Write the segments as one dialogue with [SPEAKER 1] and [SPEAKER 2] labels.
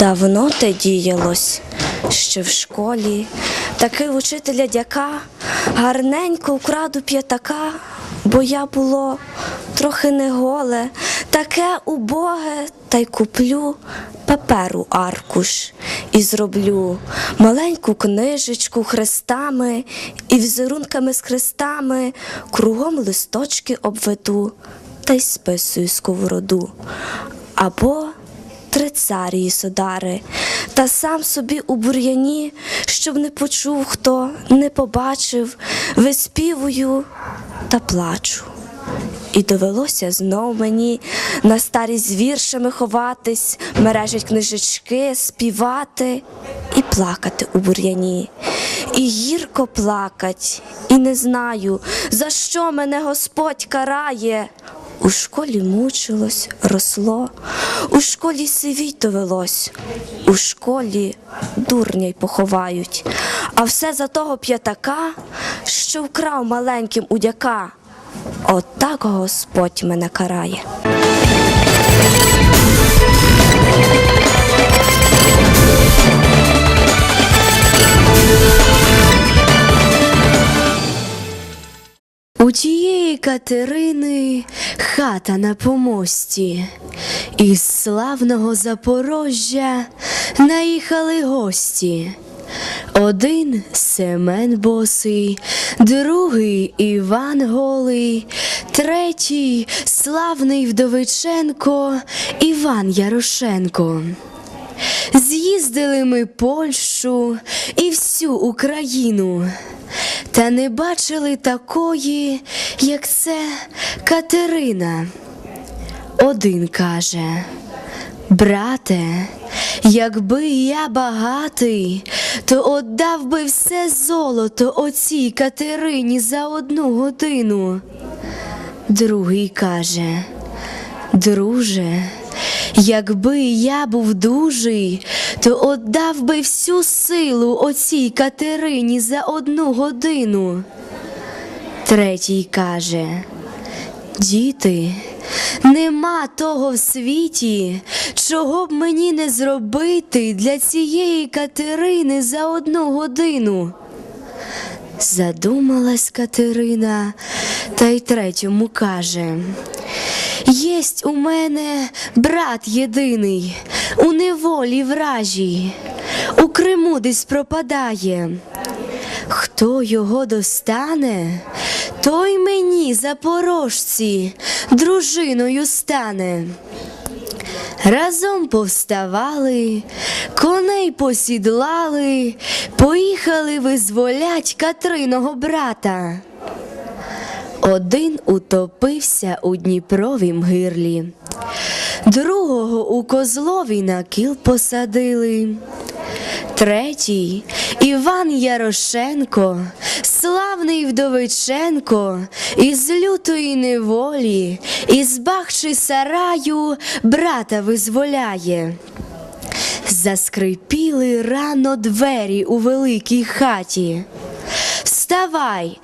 [SPEAKER 1] Давно те діялось, ще в школі, таки учителя дяка, гарненько вкраду п'ятака, бо я було трохи не голе, таке убоге, та й куплю паперу аркуш і зроблю маленьку книжечку хрестами і візерунками з хрестами, кругом листочки обведу та й списую сковороду. Або три царії содари, та сам собі у бур'яні, щоб не почув хто, не побачив, виспівую та плачу. І довелося знов мені на старість віршами ховатись, мережить книжечки, співати і плакати у бур'яні. І гірко плакать, і не знаю, за що мене Господь карає. У школі мучилось, росло, у школі сивій довелось, у школі дурня й поховають, а все за того п'ятака, що вкрав маленьким удяка. Отак Господь мене карає.
[SPEAKER 2] У тієї Катерини хата на помості, із славного Запорожжя наїхали гості. Один Семен босий, другий Іван Голий, третій славний Вдовиченко Іван Ярошенко. З'їздили ми Польщу і всю Україну, та не бачили такої, як це Катерина. Один каже, брате, якби я багатий, то отдав би все золото оцій Катерині за одну годину. Другий каже, друже, якби я був дужий, то отдав би всю силу оцій Катерині за одну годину. Третій каже, діти, нема того в світі, чого б мені не зробити для цієї Катерини за одну годину. Задумалась Катерина, та й третьому каже. Єсть у мене брат єдиний, у неволі вражій, у Криму десь пропадає. Хто його достане, той мені, запорожці, дружиною стане. Разом повставали, коней посідлали, поїхали визволять Катриного брата. Один утопився у Дніпровім гирлі, другого у Козлові на кіл посадили. Третій Іван Ярошенко, славний Вдовиченко, із лютої неволі, із бахчи сараю брата визволяє. Заскрипіли рано двері у великій хаті. Вставай,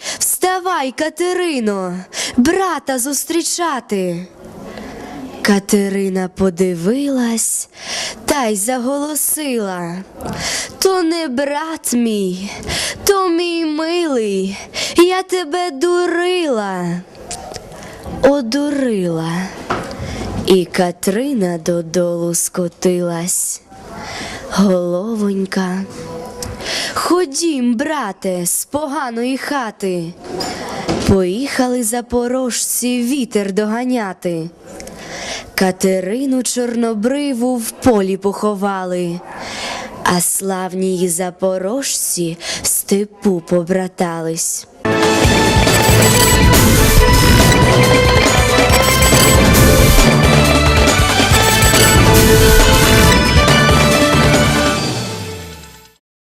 [SPEAKER 2] вставай, Катерино, брата зустрічати. Катерина подивилась та й заголосила. То не брат мій, то мій милий, я тебе дурила. Одурила. І Катрина додолу скотилась. Головонька. Ходім, брате, з поганої хати. Поїхали запорожці вітер доганяти. Катерину чорнобриву в полі поховали, а славні її запорожці в степу побратались.